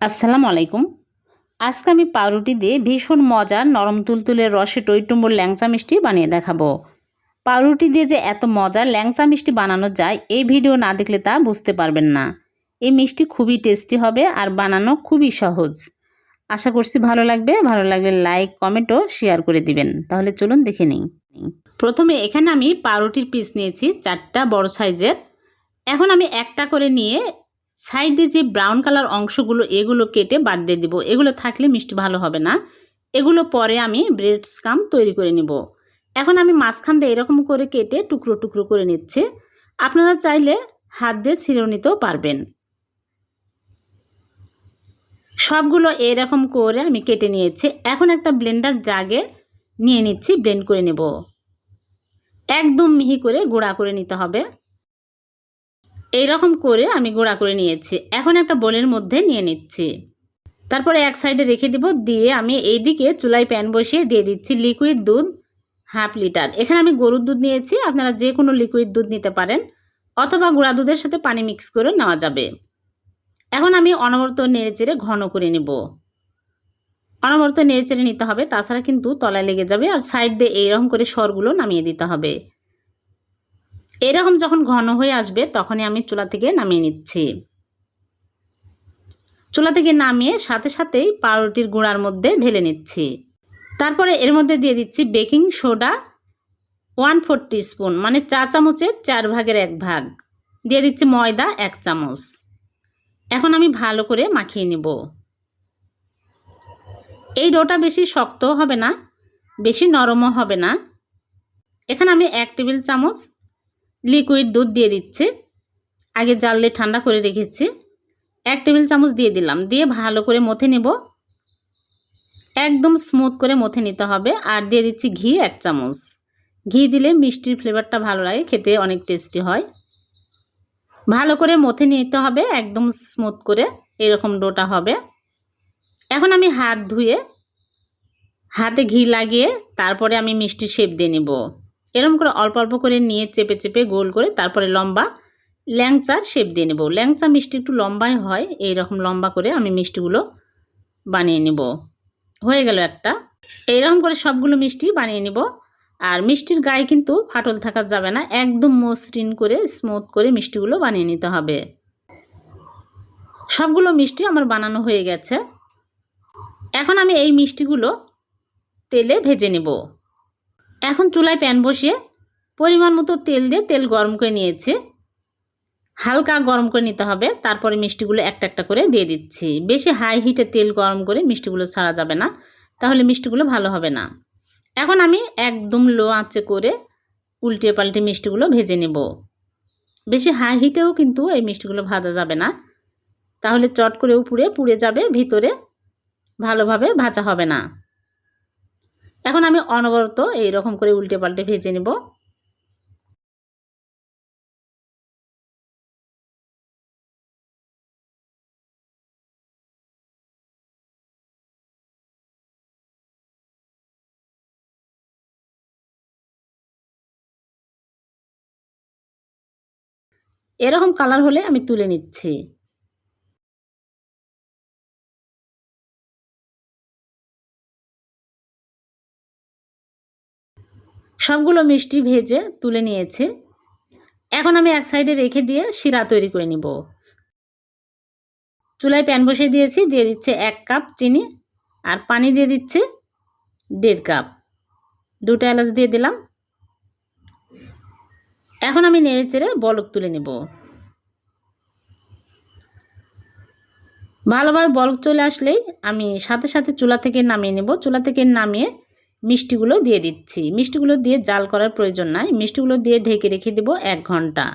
আসসালামু আলাইকুম। আজকে আমি পাউরুটি দিয়ে ভীষণ মজার নরম তুলতুলের রসে টইটুম্বুর ল্যাংচা মিষ্টি বানিয়ে দেখাবো। পাউরুটি দিয়ে যে এত মজার ল্যাংচা মিষ্টি বানানো যায়, এই ভিডিও না দেখলে তা বুঝতে পারবেন না। এই মিষ্টি খুবই টেস্টি হবে আর বানানো খুবই সহজ। আশা করছি ভালো লাগবে। ভালো লাগলে লাইক, কমেন্ট ও শেয়ার করে দিবেন। তাহলে চলুন দেখে নিই। প্রথমে এখানে আমি পাউরুটির পিস নিয়েছি, চারটা বড় সাইজের। এখন আমি একটা করে নিয়ে সাইডে যে ব্রাউন কালার অংশগুলো, এগুলো কেটে বাদ দিয়ে দিব। এগুলো থাকলে মিষ্টি ভালো হবে না। এগুলো পরে আমি ব্রেড স্কাম তৈরি করে নিব। এখন আমি মাঝখান দিয়ে এরকম করে কেটে টুকরো টুকরো করে নিচ্ছি। আপনারা চাইলে হাত দিয়ে ছিঁড়েও নিতেও পারবেন। সবগুলো এরকম করে আমি কেটে নিয়েছি। এখন একটা ব্লেন্ডার জাগে নিয়ে নিচ্ছি, ব্লেন্ড করে নেব। একদম মিহি করে গুঁড়া করে নিতে হবে। এইরকম করে আমি গুঁড়া করে নিয়েছি। এখন একটা বোলের মধ্যে নিয়ে নিচ্ছি। তারপরে এক সাইডে রেখে দিব, দিয়ে আমি এই দিকে চুলায় প্যান বসিয়ে দিয়ে দিচ্ছি লিকুইড দুধ হাফ লিটার। এখানে আমি গরুর দুধ নিয়েছি, আপনারা যে কোনো লিকুইড দুধ নিতে পারেন, অথবা গুঁড়া দুধের সাথে পানি মিক্স করে নেওয়া যাবে। এখন আমি অনবরত নেড়ে চেড়ে ঘন করে নেব। অনবরত নেড়ে চেড়ে নিতে হবে, তাছাড়া কিন্তু তলায় লেগে যাবে, আর সাইড দিয়ে এইরকম করে সরগুলো নামিয়ে দিতে হবে। এরকম যখন ঘন হয়ে আসবে, তখনই আমি চুলা থেকে নামিয়ে নিচ্ছি। চুলা থেকে নামিয়ে সাথে সাথেই পাউরুটির গুঁড়ার মধ্যে ঢেলে নিচ্ছি। তারপরে এর মধ্যে দিয়ে দিচ্ছি baking soda one four spoon মানে চা চামচের চার ভাগের এক ভাগ। দিয়ে দিচ্ছি ময়দা এক চামচ। এখন আমি ভালো করে মাখিয়ে নেব। এই ডোটা বেশি শক্তও হবে না, বেশি নরমও হবে না। এখানে আমি এক টেবিল চামচ লিকুইড দুধ দিয়ে দিচ্ছি। আগে জাল দিয়ে ঠান্ডা করে রেখেছি। এক টেবিল চামচ দিয়ে দিলাম। দিয়ে ভালো করে মথে নেব। একদম স্মুথ করে মথে নিতে হবে। আর দিয়ে দিচ্ছি ঘি এক চামচ। ঘি দিলে মিষ্টির ফ্লেভারটা ভালো লাগে, খেতে অনেক টেস্টি হয়। ভালো করে মথে নিতে হবে। একদম স্মুথ করে এরকম ডোটা হবে। এখন আমি হাত ধুয়ে, হাতে ঘি লাগিয়ে তারপরে আমি মিষ্টি শেপ দিয়ে নেব। এরকম করে অল্প অল্প করে নিয়ে চেপে চেপে গোল করে তারপরে লম্বা ল্যাংচার শেপ দিয়ে নেব। ল্যাংচা মিষ্টি একটু লম্বাই হয় এই রকম লম্বা করে আমি মিষ্টিগুলো বানিয়ে নেব। হয়ে গেল একটা। এইরকম করে সবগুলো মিষ্টি বানিয়ে নেব। আর মিষ্টির গায়ে কিন্তু ফাটল থাকা যাবে না, একদম মসৃণ করে স্মুথ করে মিষ্টিগুলো বানিয়ে নিতে হবে। সবগুলো মিষ্টি আমার বানানো হয়ে গেছে। এখন আমি এই মিষ্টিগুলো তেলে ভেজে নেব। এখন চুলায় প্যান বসিয়ে পরিমাণ মতো তেল দিয়ে তেল গরম করে নিয়েছি। হালকা গরম করে নিতে হবে, তারপরে মিষ্টিগুলো একটা একটা করে দিয়ে দিচ্ছি। বেশি হাই হিটে তেল গরম করে মিষ্টিগুলো ছাড়া যাবে না, তাহলে মিষ্টিগুলো ভালো হবে না। এখন আমি একদম লো আঁচে করে উল্টে পাল্টে মিষ্টিগুলো ভেজে নেব। বেশি হাই হিটেও কিন্তু এই মিষ্টিগুলো ভাজা যাবে না, তাহলে চট করেও পুড়ে পুড়ে যাবে, ভিতরে ভালোভাবে ভাজা হবে না। এখন আমি অনবরত এই রকম করে উল্টে পাল্টে ভেজে নেব। এরকম কালার হলে আমি তুলে নিচ্ছি। সবগুলো মিষ্টি ভেজে তুলে নিয়েছি। এখন আমি এক সাইডে রেখে দিয়ে শিরা তৈরি করে নিব। চুলায় প্যান বসিয়ে দিয়েছি, দিয়ে দিচ্ছে এক কাপ চিনি আর পানি দিয়ে দিচ্ছে দেড় কাপ। দুটো এলাচ দিয়ে দিলাম। এখন আমি নেড়ে চেড়ে বলক তুলে নেব। ভালোভাবে বলক চলে আসলেই আমি সাথে সাথে চুলা থেকে নামিয়ে নেব। চুলা থেকে নামিয়ে মিষ্টিগুলো দিয়ে দিচ্ছি। মিষ্টিগুলো দিয়ে জাল করার প্রয়োজন নাই। মিষ্টিগুলো দিয়ে ঢেকে রেখে দেব এক ঘণ্টা।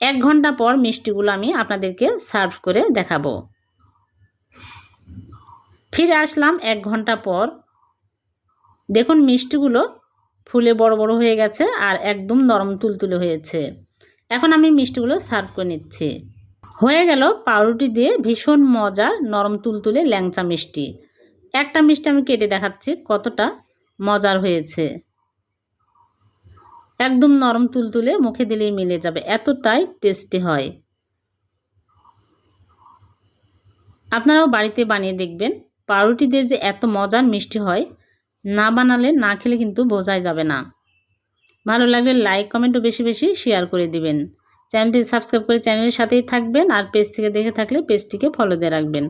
এক ঘণ্টা পর মিষ্টিগুলো আমি আপনাদেরকে সার্ভ করে দেখাবো। ফিরে আসলাম এক ঘণ্টা পর। দেখুন মিষ্টিগুলো ফুলে বড় বড় হয়ে গেছে আর একদম নরম তুলতুলে হয়েছে। এখন আমি মিষ্টিগুলো সার্ভ করে নিচ্ছি। হয়ে গেল পাউরুটি দিয়ে ভীষণ মজার নরম তুলতুলে ল্যাংচা মিষ্টি। একটা মিষ্টি আমি কেটে দেখাচ্ছি কতটা মজার হয়েছে। একদম নরম তুলতুলে মুখে দিলেই মিলে যাবে, এতটাই টেস্টি হয়। আপনারাও বাড়িতে বানিয়ে দেখবেন, পাউরুটি দিয়ে যে এত মজার মিষ্টি হয়, না বানালে, না খেলে কিন্তু বোঝাই যাবে না। ভালো লাগলে লাইক কমেন্টও বেশি বেশি শেয়ার করে দিবেন। চ্যানেলটি সাবস্ক্রাইব করে চ্যানেলের সাথেই থাকবেন আর পেজ থেকে দেখে থাকলে পেজটিকে ফলো দিয়ে রাখবেন।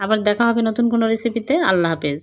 আবার দেখা হবে নতুন কোনো রেসিপিতে আল্লাহ হাফেজ।